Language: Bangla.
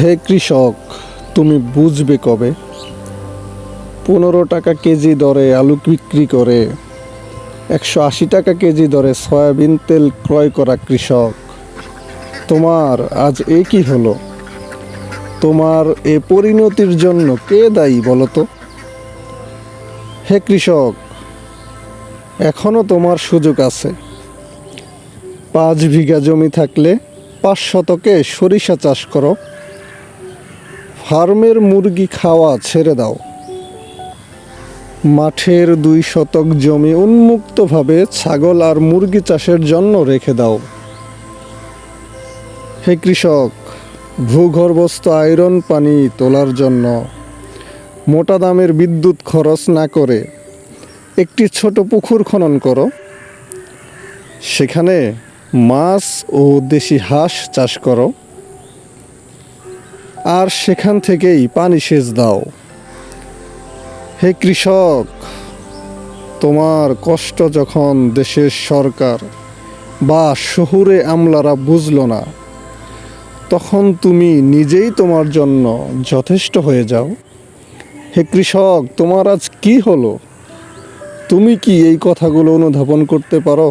হে কৃষক, তুমি বুঝবে কবে? পনেরো টাকা কেজি দরে আলু বিক্রি করে, একশো আশি টাকা কেজি দরে সয়াবিন তেল ক্রয় করা কৃষক। তোমার আজ এ কি হলো? তোমার এ পরিণতির জন্য কে দায়ী বলো তো হে কৃষক এখনও তোমার সুযোগ আছে। পাঁচ বিঘা জমি থাকলে পাঁচ শতকে সরিষা চাষ করো। ফার্মের মুরগি খাওয়া ছেড়ে দাও। মাঠের দুই শতক জমি উন্মুক্তভাবে ছাগল আর মুরগি চাষের জন্য রেখে দাও। হে কৃষক, ভূগর্ভস্থ আয়রন পানি তোলার জন্য মোটা দামের বিদ্যুৎ খরচ না করে একটি ছোট পুকুর খনন করো। সেখানে মাছ ও দেশি হাঁস চাষ করো। আর সেখান থেকেই পানি সেচ দাও। হে কৃষক, তোমার কষ্ট যখন দেশের সরকার বা শহুরে আমলারা বুঝলো না, তখন তুমি নিজেই তোমার জন্য যথেষ্ট হয়ে যাও। হে কৃষক, তোমার আজ কি হলো? তুমি কি এই কথাগুলো অনুধাবন করতে পারো?